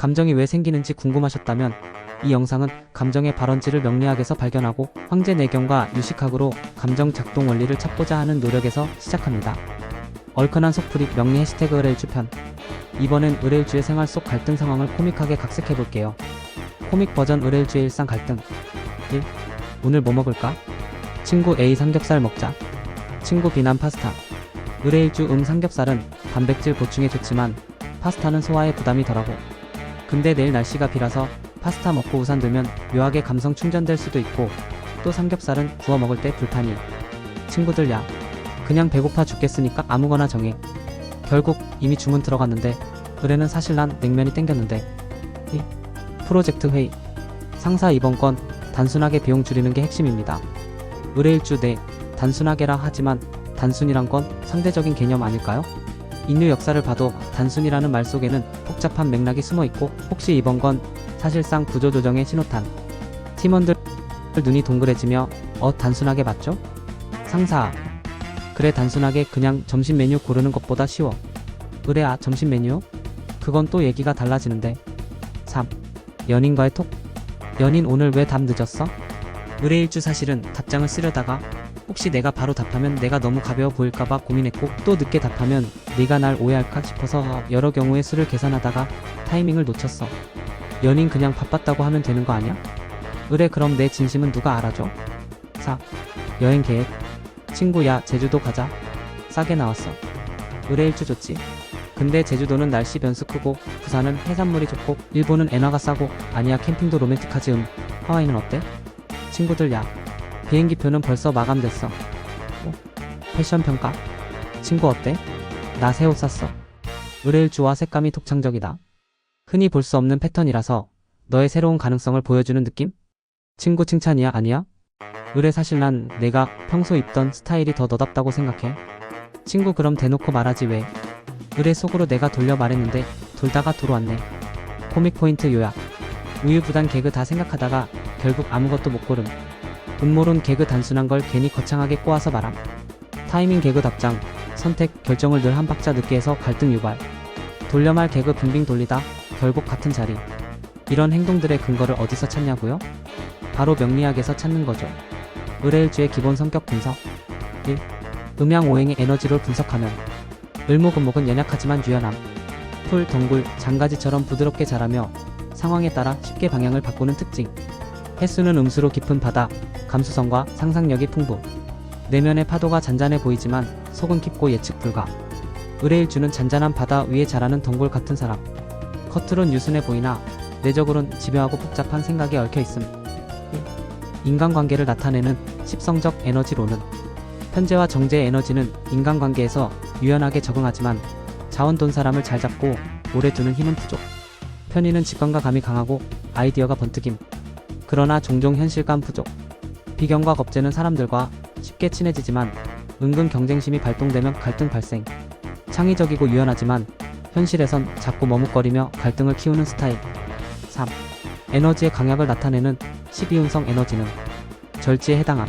감정이 왜 생기는지 궁금하셨다면 이 영상은 감정의 발원지를 명리학에서 발견하고 황제 내경과 유식학으로 감정 작동 원리를 찾고자 하는 노력에서 시작합니다. 얼큰한 속풀이 명리 해시태그 의뢰일주 편 이번엔 의뢰일주의 생활 속 갈등 상황을 코믹하게 각색해볼게요. 코믹 버전 의뢰일주의 일상 갈등 1. 오늘 뭐 먹을까? 친구 A 삼겹살 먹자. 친구 B난 파스타. 의뢰일주 음 삼겹살은 단백질 보충에 좋지만 파스타는 소화에 부담이 덜하고 근데 내일 날씨가 비라서 파스타 먹고 우산 들면 묘하게 감성 충전될 수도 있고 또 삼겹살은 구워 먹을 때 불판이 친구들 야 그냥 배고파 죽겠으니까 아무거나 정해. 결국 이미 주문 들어갔는데 의뢰는 사실 난 냉면이 땡겼는데. 이 프로젝트 회의. 상사 이번 건 단순하게 비용 줄이는 게 핵심입니다. 의뢰일주 내 단순하게라 하지만 단순이란 건 상대적인 개념 아닐까요? 인류 역사를 봐도 단순이라는 말 속에는 복잡한 맥락이 숨어 있고 혹시 이번 건 사실상 구조조정의 신호탄. 팀원들 눈이 동그래지며 어 단순하게 맞죠? 상사. 그래 단순하게 그냥 점심 메뉴 고르는 것보다 쉬워. 그래 아 점심 메뉴? 그건 또 얘기가 달라지는데. 3. 연인과의 톡. 연인 오늘 왜 답 늦었어? 의뢰일주 사실은 답장을 쓰려다가 혹시 내가 바로 답하면 내가 너무 가벼워 보일까봐 고민했고 또 늦게 답하면 네가 날 오해할까 싶어서 여러 경우의 수를 계산하다가 타이밍을 놓쳤어. 연인 그냥 바빴다고 하면 되는 거 아니야? 그래 그럼 내 진심은 누가 알아줘? 4. 여행 계획 친구야 제주도 가자 싸게 나왔어 의뢰 일주 좋지 근데 제주도는 날씨 변수 크고 부산은 해산물이 좋고 일본은 엔화가 싸고 아니야 캠핑도 로맨틱하지 음 하와이는 어때? 친구들 야 비행기표는 벌써 마감됐어 어? 패션 평가 친구 어때? 나 새 옷 샀어 의뢰 일주와 색감이 독창적이다 흔히 볼 수 없는 패턴이라서 너의 새로운 가능성을 보여주는 느낌? 친구 칭찬이야 아니야? 의뢰 사실 난 내가 평소 입던 스타일이 더 너답다고 생각해. 친구 그럼 대놓고 말하지 왜? 의뢰 속으로 내가 돌려 말했는데 돌다가 돌아왔네. 코믹 포인트 요약. 우유부단 개그 다 생각하다가 결국 아무것도 못 고름. 음모론 개그 단순한 걸 괜히 거창하게 꼬아서 말함. 타이밍 개그 답장. 선택 결정을 늘 한 박자 늦게 해서 갈등 유발. 돌려말 개그 빙빙 돌리다 결국 같은 자리. 이런 행동들의 근거를 어디서 찾냐고요? 바로 명리학에서 찾는 거죠. 의뢰일주의 기본 성격 분석 1. 음양 오행의 에너지를 분석하면 을목은목은 연약하지만 유연함 풀, 덩굴, 장가지처럼 부드럽게 자라며 상황에 따라 쉽게 방향을 바꾸는 특징 횟수는 음수로 깊은 바다, 감수성과 상상력이 풍부. 내면의 파도가 잔잔해 보이지만 속은 깊고 예측 불가. 의뢰일주는 잔잔한 바다 위에 자라는 덩굴 같은 사람. 겉으론 유순해 보이나 내적으론 집요하고 복잡한 생각에 얽혀 있음. 인간관계를 나타내는 십성적 에너지로는 현재와 정제의 에너지는 인간관계에서 유연하게 적응하지만 자원 돈 사람을 잘 잡고 오래 두는 힘은 부족. 편의는 직관과 감이 강하고 아이디어가 번뜩임. 그러나 종종 현실감 부족. 비경과 겁재는 사람들과 쉽게 친해지지만 은근 경쟁심이 발동되면 갈등 발생. 창의적이고 유연하지만 현실에선 자꾸 머뭇거리며 갈등을 키우는 스타일. 3. 에너지의 강약을 나타내는 12운성 에너지는 절지에 해당함.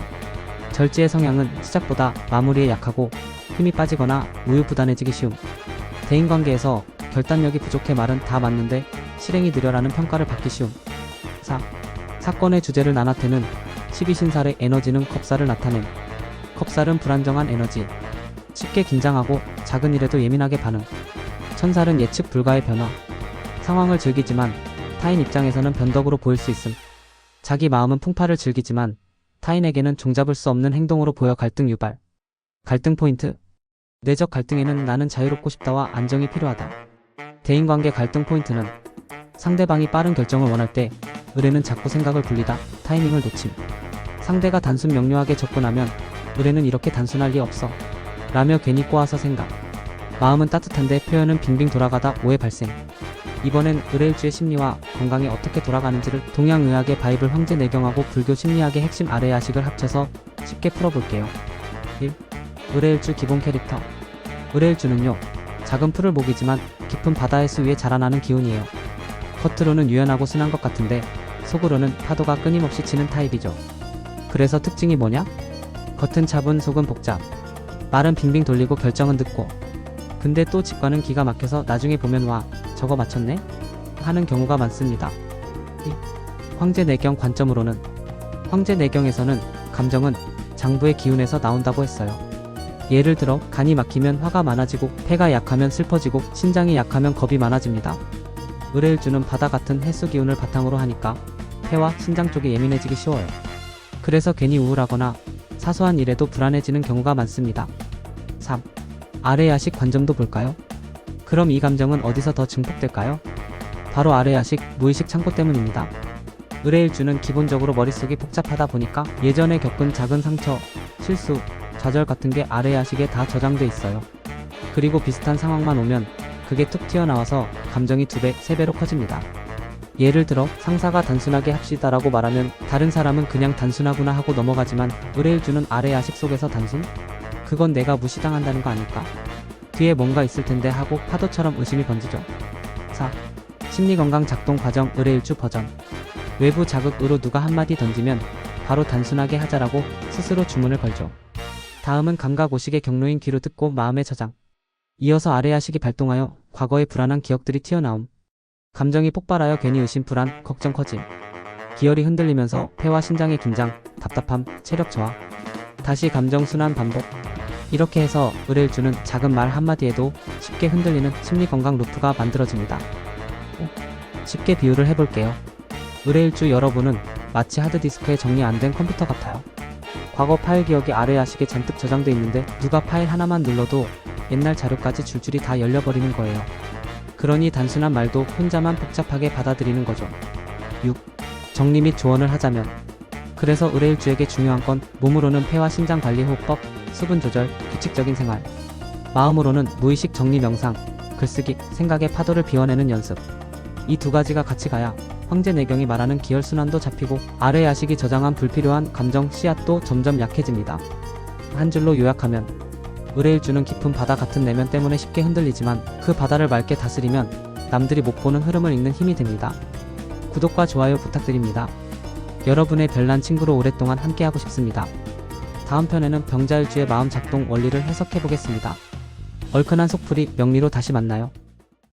절지의 성향은 시작보다 마무리에 약하고 힘이 빠지거나 우유부단해지기 쉬움. 대인관계에서 결단력이 부족해 말은 다 맞는데 실행이 느려라는 평가를 받기 쉬움. 4. 사건의 주제를 나나테는 12신살의 에너지는 컵살을 나타냄. 컵살은 불안정한 에너지. 쉽게 긴장하고 작은 일에도 예민하게 반응. 천살은 예측 불가의 변화. 상황을 즐기지만 타인 입장에서는 변덕으로 보일 수 있음. 자기 마음은 풍파를 즐기지만 타인에게는 종잡을 수 없는 행동으로 보여 갈등 유발. 갈등 포인트. 내적 갈등에는 나는 자유롭고 싶다와 안정이 필요하다. 대인관계 갈등 포인트는 상대방이 빠른 결정을 원할 때 의뢰는 자꾸 생각을 굴리다 타이밍을 놓침. 상대가 단순 명료하게 접근하면 의뢰는 이렇게 단순할 리 없어. 라며 괜히 꼬아서 생각. 마음은 따뜻한데 표현은 빙빙 돌아가다 오해 발생. 이번엔 의뢰일주의 심리와 건강이 어떻게 돌아가는지를 동양의학의 바이블 황제 내경하고 불교 심리학의 핵심 아래 야식을 합쳐서 쉽게 풀어볼게요. 1. 의뢰일주 기본 캐릭터 의뢰일주는요 작은 풀을 목이지만 깊은 바다의 수 위에 자라나는 기운이에요. 겉으로는 유연하고 순한 것 같은데 속으로는 파도가 끊임없이 치는 타입이죠. 그래서 특징이 뭐냐? 겉은 차분 속은 복잡 말은 빙빙 돌리고 결정은 늦고 근데 또 직관은 기가 막혀서 나중에 보면 와 저거 맞췄네? 하는 경우가 많습니다. 이 황제 내경 관점으로는 황제 내경에서는 감정은 장부의 기운에서 나온다고 했어요. 예를 들어 간이 막히면 화가 많아지고 폐가 약하면 슬퍼지고 신장이 약하면 겁이 많아집니다. 의뢰일주는 바다 같은 해수 기운을 바탕으로 하니까 폐와 신장 쪽이 예민해지기 쉬워요. 그래서 괜히 우울하거나 사소한 일에도 불안해지는 경우가 많습니다. 3. 아래 야식 관점도 볼까요? 그럼 이 감정은 어디서 더 증폭될까요? 바로 아래 야식, 무의식 창고 때문입니다. 의뢰일주는 기본적으로 머릿속이 복잡하다 보니까 예전에 겪은 작은 상처, 실수, 좌절 같은 게 아래 야식에 다 저장돼 있어요. 그리고 비슷한 상황만 오면 그게 툭 튀어나와서 감정이 두 배, 세 배로 커집니다. 예를 들어 상사가 단순하게 합시다라고 말하면 다른 사람은 그냥 단순하구나 하고 넘어가지만 의뢰일주는 아래 야식 속에서 단순? 그건 내가 무시당한다는 거 아닐까? 뒤에 뭔가 있을 텐데 하고 파도처럼 의심이 번지죠. 4. 심리건강 작동 과정 의뢰일주 버전 외부 자극으로 누가 한마디 던지면 바로 단순하게 하자라고 스스로 주문을 걸죠. 다음은 감각오식의 경로인 귀로 듣고 마음의 저장. 이어서 아래 야식이 발동하여 과거의 불안한 기억들이 튀어나옴. 감정이 폭발하여 괜히 의심, 불안, 걱정 커짐. 기혈이 흔들리면서 폐와 신장의 긴장, 답답함, 체력 저하. 다시 감정 순환 반복. 이렇게 해서 의뢰일주는 작은 말 한마디에도 쉽게 흔들리는 심리건강 루프가 만들어집니다. 어? 쉽게 비유를 해볼게요. 의뢰일주 여러분은 마치 하드디스크에 정리 안 된 컴퓨터 같아요. 과거 파일 기억이 아래 야식에 잔뜩 저장돼 있는데 누가 파일 하나만 눌러도 옛날 자료까지 줄줄이 다 열려버리는 거예요. 그러니 단순한 말도 혼자만 복잡하게 받아들이는 거죠. 6. 정리 및 조언을 하자면 그래서 의뢰일주에게 중요한 건 몸으로는 폐와 신장 관리 호흡법, 수분 조절, 규칙적인 생활 마음으로는 무의식 정리 명상, 글쓰기, 생각의 파도를 비워내는 연습 이 두 가지가 같이 가야 황제 내경이 말하는 기혈 순환도 잡히고 아래 야식이 저장한 불필요한 감정 씨앗도 점점 약해집니다. 한 줄로 요약하면 의뢰일주는 깊은 바다 같은 내면 때문에 쉽게 흔들리지만 그 바다를 맑게 다스리면 남들이 못 보는 흐름을 읽는 힘이 됩니다. 구독과 좋아요 부탁드립니다. 여러분의 별난 친구로 오랫동안 함께하고 싶습니다. 다음 편에는 병자일주의 마음 작동 원리를 해석해 보겠습니다. 얼큰한 속풀이 명리로 다시 만나요.